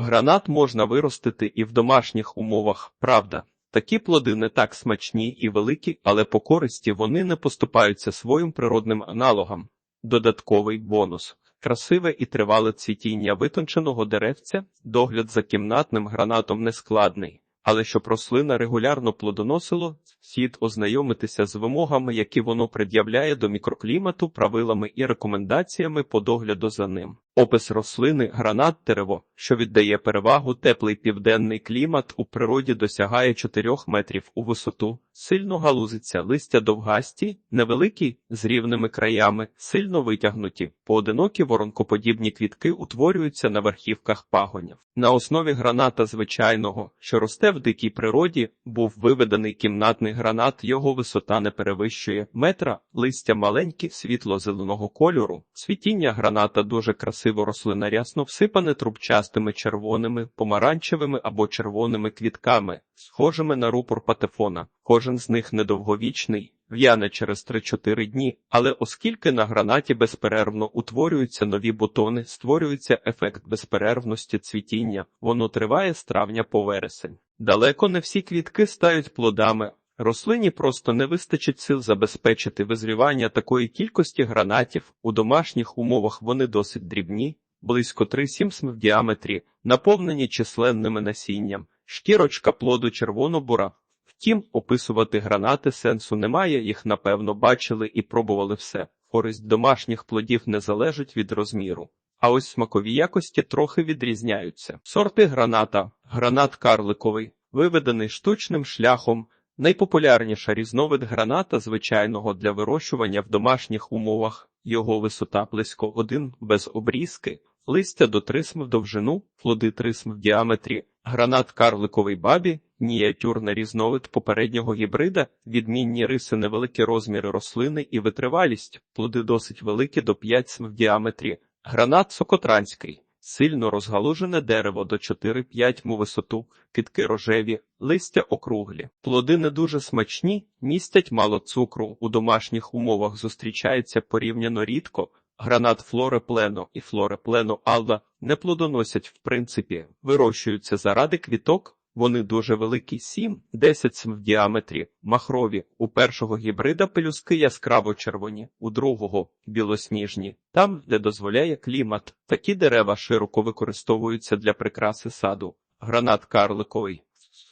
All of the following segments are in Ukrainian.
Гранат можна виростити і в домашніх умовах, правда. Такі плоди не так смачні і великі, але по користі вони не поступаються своїм природним аналогам. Додатковий бонус. Красиве і тривале цвітіння витонченого деревця, догляд за кімнатним гранатом нескладний. Але щоб рослина регулярно плодоносило, слід ознайомитися з вимогами, які воно пред'являє до мікроклімату, правилами і рекомендаціями по догляду за ним. Опис рослини гранат дерево, що віддає перевагу теплий південний клімат у природі досягає 4 метрів у висоту, сильно галузиться, листя довгасті, невеликі, з рівними краями, сильно витягнуті, поодинокі воронкоподібні квітки утворюються на верхівках пагонів. На основі граната звичайного, що росте в дикій природі, був виведений кімнатний гранат, його висота не перевищує метра, листя маленькі, світло-зеленого кольору, цвітіння граната дуже красиве красиво рослина рясно всипане трубчастими червоними, помаранчевими або червоними квітками, схожими на рупор патефона. Кожен з них недовговічний, в'яне через 3-4 дні, але оскільки на гранаті безперервно утворюються нові бутони, створюється ефект безперервності цвітіння, воно триває з травня по вересень. Далеко не всі квітки стають плодами. Рослині просто не вистачить сил забезпечити визрівання такої кількості гранатів. У домашніх умовах вони досить дрібні, близько 3-7 см в діаметрі, наповнені численними насінням, шкірочка плоду червоно-бура. Втім, описувати гранати сенсу немає, їх напевно бачили і пробували все. Користь домашніх плодів не залежить від розміру. А ось смакові якості трохи відрізняються. Сорти граната, гранат карликовий, виведений штучним шляхом. Найпопулярніша різновид граната звичайного для вирощування в домашніх умовах, його висота близько 1 без обрізки, листя до 3 см в довжину, плоди 3 см в діаметрі, гранат карликовий бабі, мініатюрний різновид попереднього гібрида, відмінні риси невеликі розміри рослини і витривалість, плоди досить великі до 5 см в діаметрі, гранат сокотранський. Сильно розгалужене дерево до 4-5 му висоту, квітки рожеві, листя округлі. Плоди не дуже смачні, містять мало цукру. У домашніх умовах зустрічається порівняно рідко. Гранат флореплено і флореплено алла не плодоносять в принципі, вирощуються заради квіток, вони дуже великі 7-10 см в діаметрі, махрові. У першого гібрида пелюски яскраво червоні, у другого білосніжні. Там, де дозволяє клімат, такі дерева широко використовуються для прикраси саду. Гранат карликовий,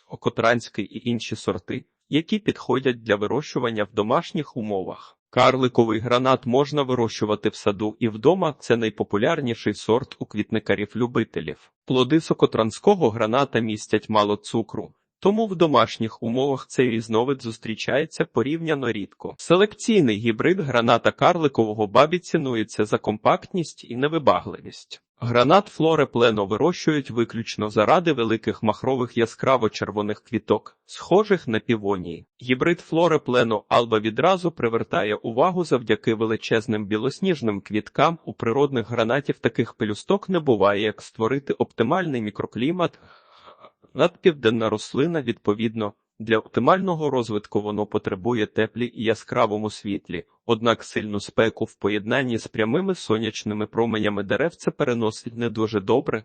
окотранський і інші сорти, які підходять для вирощування в домашніх умовах. Карликовий гранат можна вирощувати в саду і вдома це найпопулярніший сорт у квітникарів-любителів. Плоди сокотранського граната містять мало цукру, тому в домашніх умовах цей різновид зустрічається порівняно рідко. Селекційний гібрид граната карликового бабі цінується за компактність і невибагливість. Гранат флоре плено вирощують виключно заради великих махрових яскраво-червоних квіток, схожих на півонії. Гібрид флоре плено алба відразу привертає увагу завдяки величезним білосніжним квіткам. У природних гранатів таких пелюсток не буває, як створити оптимальний мікроклімат. Надпівденна рослина, відповідно, для оптимального розвитку воно потребує теплі і яскравому світлі, однак сильну спеку в поєднанні з прямими сонячними променями деревця переносить не дуже добре,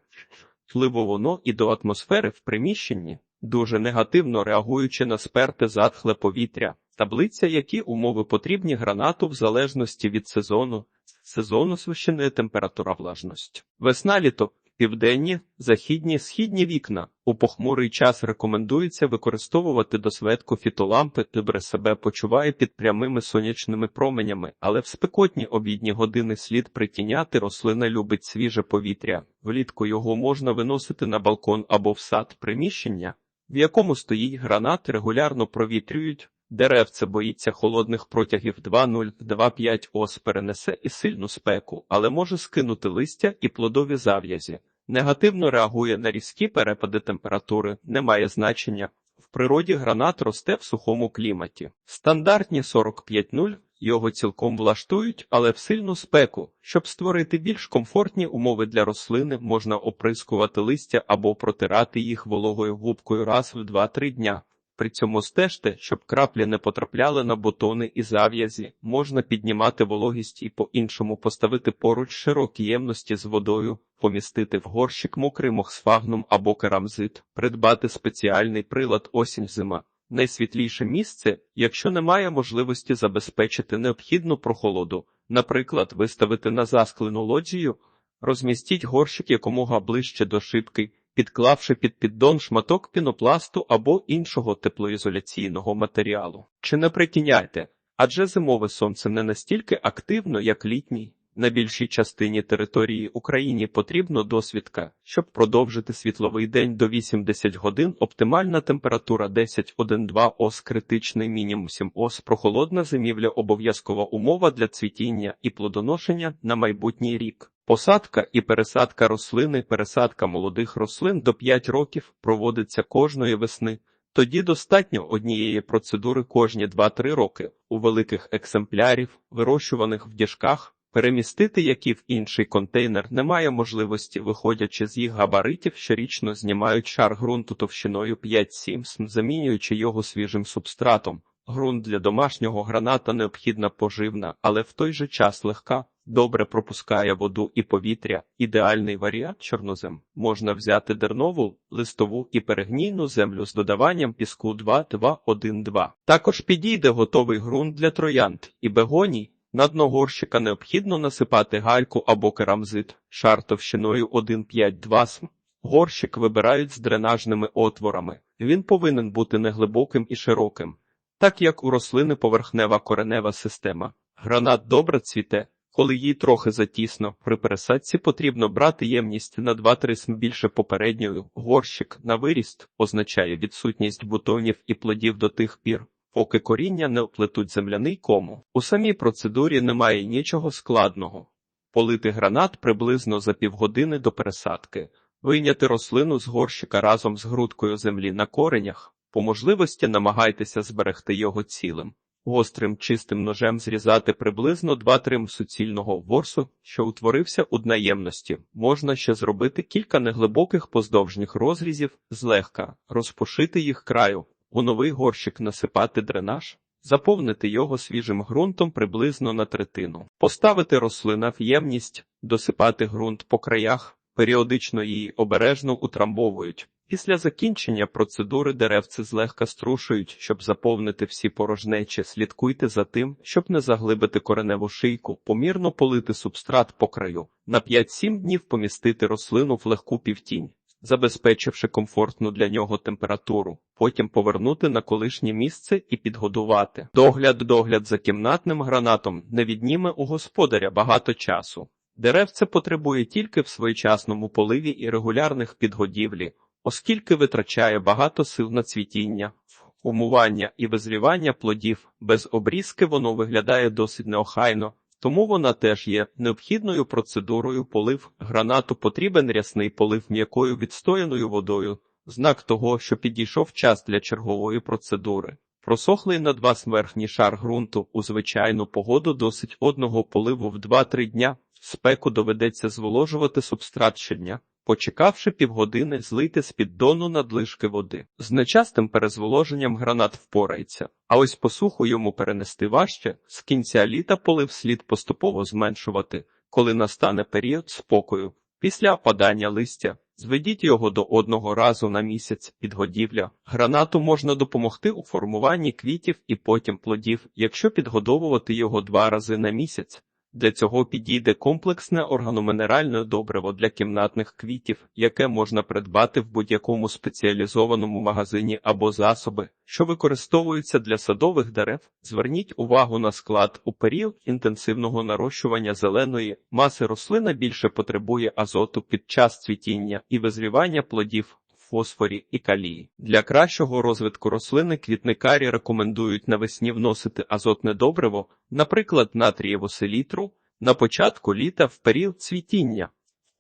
впливо воно і до атмосфери в приміщенні, дуже негативно реагуючи на сперте затхле повітря, таблиця, які умови потрібні гранату в залежності від сезону, сезону священої температура влажність. Весна літо Південні, західні, східні вікна у похмурий час рекомендується використовувати досветку фітолампи, добре себе почуває під прямими сонячними променями, але в спекотні обідні години слід притіняти рослина любить свіже повітря. Влітку його можна виносити на балкон або в сад приміщення, в якому стоїть гранат, регулярно провітрюють. Деревце боїться холодних протягів 2,0-2,5 ос перенесе і сильну спеку, але може скинути листя і плодові зав'язі. Негативно реагує на різкі перепади температури, не має значення. В природі гранат росте в сухому кліматі. Стандартні 45,0 його цілком влаштують, але в сильну спеку. Щоб створити більш комфортні умови для рослини, можна оприскувати листя або протирати їх вологою губкою раз в 2-3 дня. При цьому стежте, щоб краплі не потрапляли на бутони і зав'язі, можна піднімати вологість і по-іншому поставити поруч широкі ємності з водою, помістити в горщик мокрий мохсфагнум або керамзит, придбати спеціальний прилад осінь-зима. Найсвітліше місце, якщо немає можливості забезпечити необхідну прохолоду, наприклад, виставити на засклену лоджію, розмістіть горщик якомога ближче до шибки, підклавши під піддон шматок пінопласту або іншого теплоізоляційного матеріалу. Чи не притіняйте, адже зимове сонце не настільки активно, як літній. На більшій частині території України потрібно досвідка, щоб продовжити світловий день до 80 годин. Оптимальна температура 10-1-2 ос, критичний мінімум 7 ос, прохолодна зимівля обов'язкова умова для цвітіння і плодоношення на майбутній рік. Посадка і пересадка рослини, пересадка молодих рослин до 5 років проводиться кожної весни. Тоді достатньо однієї процедури кожні 2-3 роки у великих екземплярів, вирощуваних в діжках. Перемістити які в інший контейнер немає можливості, виходячи з їх габаритів, щорічно знімають шар ґрунту товщиною 5-7 см, замінюючи його свіжим субстратом. Ґрунт для домашнього граната необхідна поживна, але в той же час легка, добре пропускає воду і повітря. Ідеальний варіант чорнозем. Можна взяти дернову, листову і перегнійну землю з додаванням піску 2-2-1-2. Також підійде готовий ґрунт для троянд і бегоній. На дно горщика необхідно насипати гальку або керамзит, шар товщиною 1,5-2 см. Горщик вибирають з дренажними отворами. Він повинен бути неглибоким і широким, так як у рослини поверхнева коренева система. Гранат добре цвіте, коли їй трохи затісно. При пересадці потрібно брати ємність на 2-3 см більше попередньої. Горщик на виріст означає відсутність бутонів і плодів до тих пір, поки коріння не оплетуть земляний кому. У самій процедурі немає нічого складного. Полити гранат приблизно за півгодини до пересадки, вийняти рослину з горщика разом з грудкою землі на коренях, по можливості намагайтеся зберегти його цілим. Гострим чистим ножем зрізати приблизно 2-3 суцільного ворсу, що утворився у днаємності. Можна ще зробити кілька неглибоких поздовжніх розрізів, злегка розпушити їх краю, у новий горщик насипати дренаж, заповнити його свіжим ґрунтом приблизно на третину, поставити рослина в ємність, досипати ґрунт по краях, періодично її обережно утрамбовують. Після закінчення процедури деревці злегка струшують, щоб заповнити всі порожнечі. Слідкуйте за тим, щоб не заглибити кореневу шийку, помірно полити субстрат по краю, на 5-7 днів помістити рослину в легку півтінь забезпечивши комфортну для нього температуру, потім повернути на колишнє місце і підгодувати. Догляд догляд за кімнатним гранатом не відніме у господаря багато часу. Деревце потребує тільки в своєчасному поливі і регулярних підгодівлі, оскільки витрачає багато сил на цвітіння, умування і визрівання плодів, без обрізки воно виглядає досить неохайно, тому вона теж є необхідною процедурою полив гранату потрібен рясний полив м'якою відстояною водою, знак того, що підійшов час для чергової процедури. Просохлий на два верхній шар ґрунту у звичайну погоду досить одного поливу в 2-3 дня, спеку доведеться зволожувати субстрат щодня. Почекавши півгодини, злийте з піддону надлишки води. З нечастим перезволоженням гранат впорається, а ось посуху йому перенести важче, з кінця літа полив слід поступово зменшувати, коли настане період спокою. Після опадання листя зведіть його до одного разу на місяць підгодівля. Гранату можна допомогти у формуванні квітів і потім плодів, якщо підгодовувати його два рази на місяць. Для цього підійде комплексне органомінеральне добриво для кімнатних квітів, яке можна придбати в будь-якому спеціалізованому магазині або засоби, що використовуються для садових дерев. Зверніть увагу на склад у період інтенсивного нарощування зеленої маси рослина більше потребує азоту під час цвітіння і визрівання плодів фосфорі і калії. Для кращого розвитку рослини квітникарі рекомендують навесні вносити азотне добриво, наприклад, натрієву селітру, на початку літа в період цвітіння,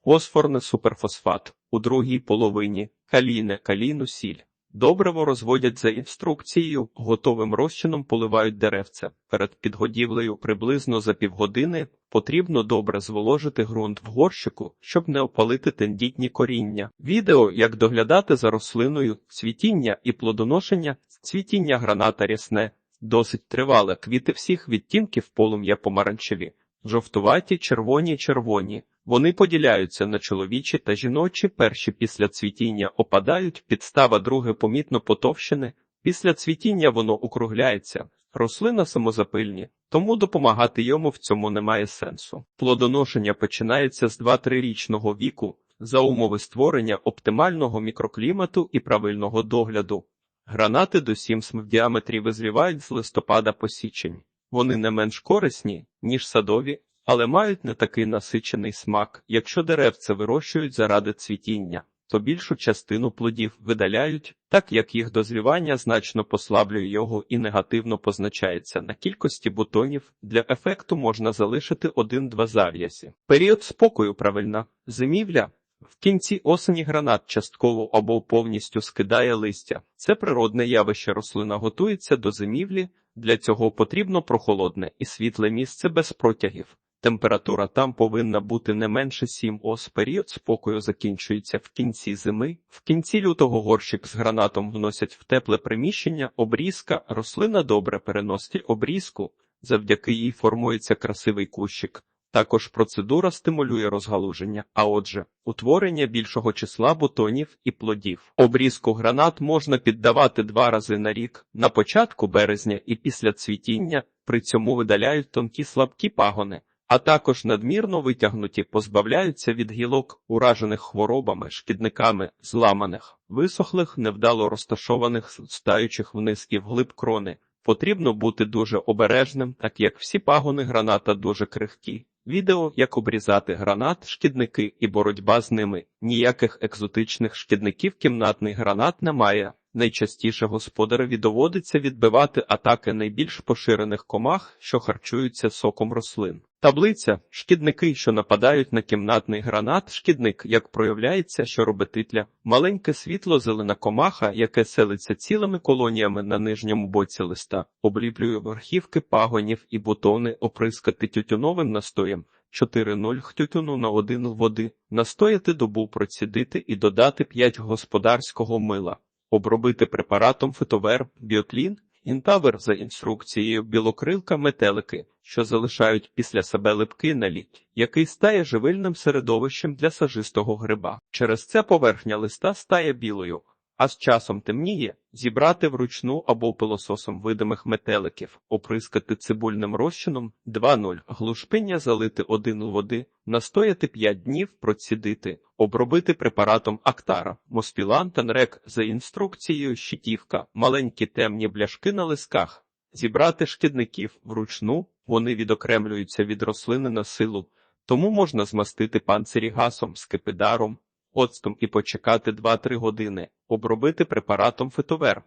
фосфорне суперфосфат у другій половині, калійне калійну сіль. Добриво розводять за інструкцією, готовим розчином поливають деревця. Перед підгодівлею приблизно за півгодини потрібно добре зволожити ґрунт в горщику, щоб не опалити тендітні коріння. Відео, як доглядати за рослиною, цвітіння і плодоношення, цвітіння граната рясне, досить тривале, квіти всіх відтінків полум'я помаранчеві, жовтуваті, червоні, червоні. Вони поділяються на чоловічі та жіночі. Перші після цвітіння опадають, підстава друге помітно потовщене. Після цвітіння воно округляється. Рослина самозапильні, тому допомагати йому в цьому немає сенсу. Плодоношення починається з 2-3-річного віку за умови створення оптимального мікроклімату і правильного догляду. Гранати до 7 см в діаметрі визрівають з листопада по січень. Вони не менш корисні, ніж садові, але мають не такий насичений смак. Якщо деревце вирощують заради цвітіння, то більшу частину плодів видаляють, так як їх дозрівання значно послаблює його і негативно позначається на кількості бутонів. Для ефекту можна залишити один-два зав'язі. Період спокою правильна зимівля. В кінці осені гранат частково або повністю скидає листя. Це природне явище рослина готується до зимівлі, для цього потрібно прохолодне і світле місце без протягів. Температура там повинна бути не менше 7 ос. Період спокою закінчується в кінці зими. В кінці лютого горщик з гранатом вносять в тепле приміщення, обрізка, рослина добре переносить обрізку, завдяки їй формується красивий кущик. Також процедура стимулює розгалуження, а отже, утворення більшого числа бутонів і плодів. Обрізку гранат можна піддавати два рази на рік, на початку березня і після цвітіння, при цьому видаляють тонкі слабкі пагони, а також надмірно витягнуті позбавляються від гілок, уражених хворобами, шкідниками, зламаних, висохлих, невдало розташованих, стаючих вниз і вглиб крони. Потрібно бути дуже обережним, так як всі пагони граната дуже крихкі. Відео, як обрізати гранат, шкідники і боротьба з ними. Ніяких екзотичних шкідників кімнатний гранат немає. Найчастіше господареві доводиться відбивати атаки найбільш поширених комах, що харчуються соком рослин. Таблиця шкідники, що нападають на кімнатний гранат, шкідник, як проявляється, що робить титля, маленьке світло зелена комаха, яке селиться цілими колоніями на нижньому боці листа, обліплює верхівки пагонів і бутони, оприскати тютюновим настоєм. 4-0 тютюну на 1 води, настояти добу процідити і додати 5 господарського мила, обробити препаратом фитовер, біоклін, інтавер за інструкцією білокрилка метелики, що залишають після себе липки на лід, який стає живильним середовищем для сажистого гриба. Через це поверхня листа стає білою, а з часом темніє, зібрати вручну або пилососом видимих метеликів, оприскати цибульним розчином 2-0, глушпиння залити 1 води, настояти 5 днів, процідити, обробити препаратом Актара, Моспілан та за інструкцією щитівка, маленькі темні бляшки на лисках, зібрати шкідників вручну, вони відокремлюються від рослини на силу, тому можна змастити панцирі гасом, скипидаром, оцтом і почекати 2-3 години, обробити препаратом фитовер.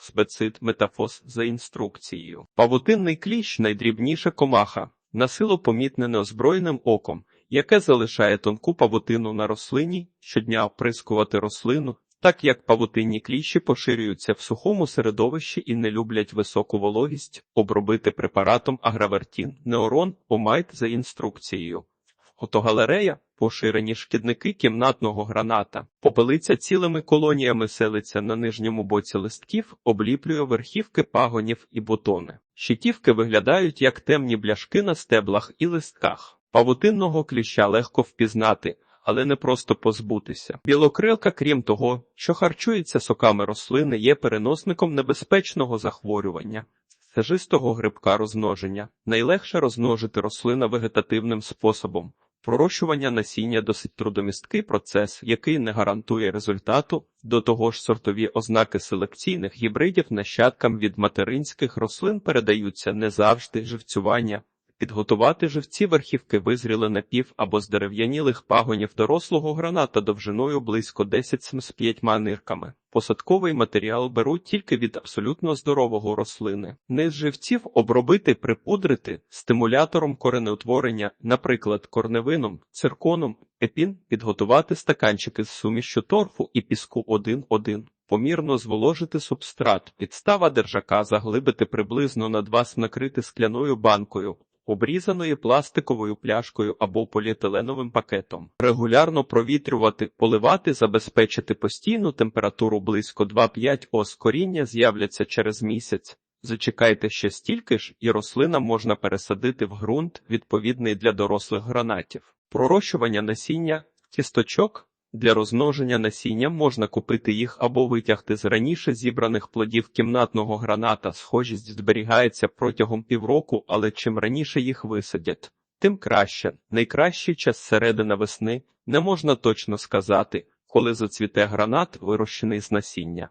Специт метафос за інструкцією. Павутинний кліщ найдрібніша комаха, на силу помітне неозброєним оком, яке залишає тонку павутину на рослині, щодня оприскувати рослину, так як павутинні кліщі поширюються в сухому середовищі і не люблять високу вологість, обробити препаратом агравертін, неорон, омайт за інструкцією. Фотогалерея поширені шкідники кімнатного граната, попелиця цілими колоніями селиться на нижньому боці листків, обліплює верхівки пагонів і бутони. Щитівки виглядають як темні бляшки на стеблах і листках. Павутинного кліща легко впізнати, але не просто позбутися. Білокрилка, крім того, що харчується соками рослини, є переносником небезпечного захворювання. Сажистого грибка розмноження найлегше розмножити рослина вегетативним способом. Пророщування насіння досить трудомісткий процес, який не гарантує результату, до того ж сортові ознаки селекційних гібридів нащадкам від материнських рослин передаються не завжди живцювання. Підготувати живці верхівки визріли напів або з дерев'янілих пагонів дорослого граната довжиною близько 10 см з п'ятьма нирками. Посадковий матеріал беруть тільки від абсолютно здорового рослини. Низ живців обробити, припудрити стимулятором коренеутворення, наприклад, корневином, цирконом, епін, підготувати стаканчики з сумішю торфу і піску 1-1. Помірно зволожити субстрат, підстава держака заглибити приблизно на 2 накрити скляною банкою, обрізаною пластиковою пляшкою або поліетиленовим пакетом. Регулярно провітрювати, поливати, забезпечити постійну температуру близько 2-5 ос коріння з'являться через місяць. Зачекайте ще стільки ж, і рослина можна пересадити в ґрунт, відповідний для дорослих гранатів. Пророщування насіння кісточок для розмноження насіння можна купити їх або витягти з раніше зібраних плодів кімнатного граната. Схожість зберігається протягом півроку, але чим раніше їх висадять, тим краще. Найкращий час середина весни не можна точно сказати, коли зацвіте гранат, вирощений з насіння.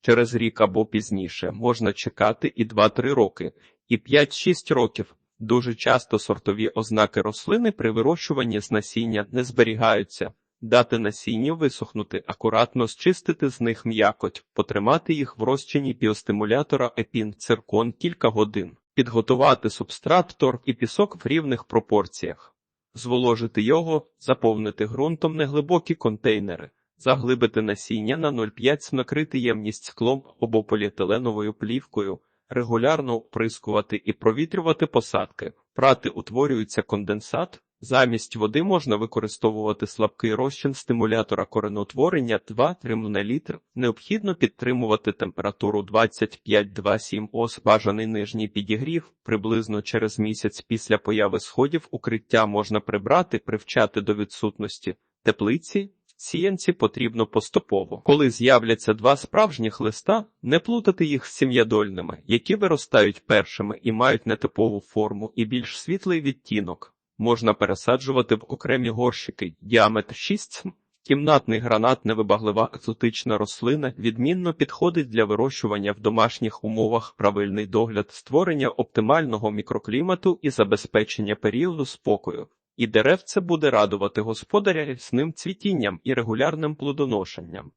Через рік або пізніше можна чекати і 2-3 роки, і 5-6 років. Дуже часто сортові ознаки рослини при вирощуванні з насіння не зберігаються. Дати насінню висохнути, акуратно зчистити з них м'якоть, потримати їх в розчині біостимулятора епін циркон кілька годин, підготувати субстрат, торф і пісок в рівних пропорціях, зволожити його, заповнити ґрунтом неглибокі контейнери, заглибити насіння на 0,5 накрити ємність склом або поліетиленовою плівкою, регулярно оприскувати і провітрювати посадки. Прати утворюється конденсат. Замість води можна використовувати слабкий розчин стимулятора коренотворення 2-3 мл. Необхідно підтримувати температуру 25-27 ос. Бажаний нижній підігрів. Приблизно через місяць після появи сходів укриття можна прибрати, привчати до відсутності теплиці. Сіянці потрібно поступово. Коли з'являться два справжніх листа, не плутати їх з сім'ядольними, які виростають першими і мають нетипову форму і більш світлий відтінок. Можна пересаджувати в окремі горщики діаметр 6. Кімнатний гранат невибаглива екзотична рослина відмінно підходить для вирощування в домашніх умовах, правильний догляд, створення оптимального мікроклімату і забезпечення періоду спокою. І деревце буде радувати господаря рясним цвітінням і регулярним плодоношенням.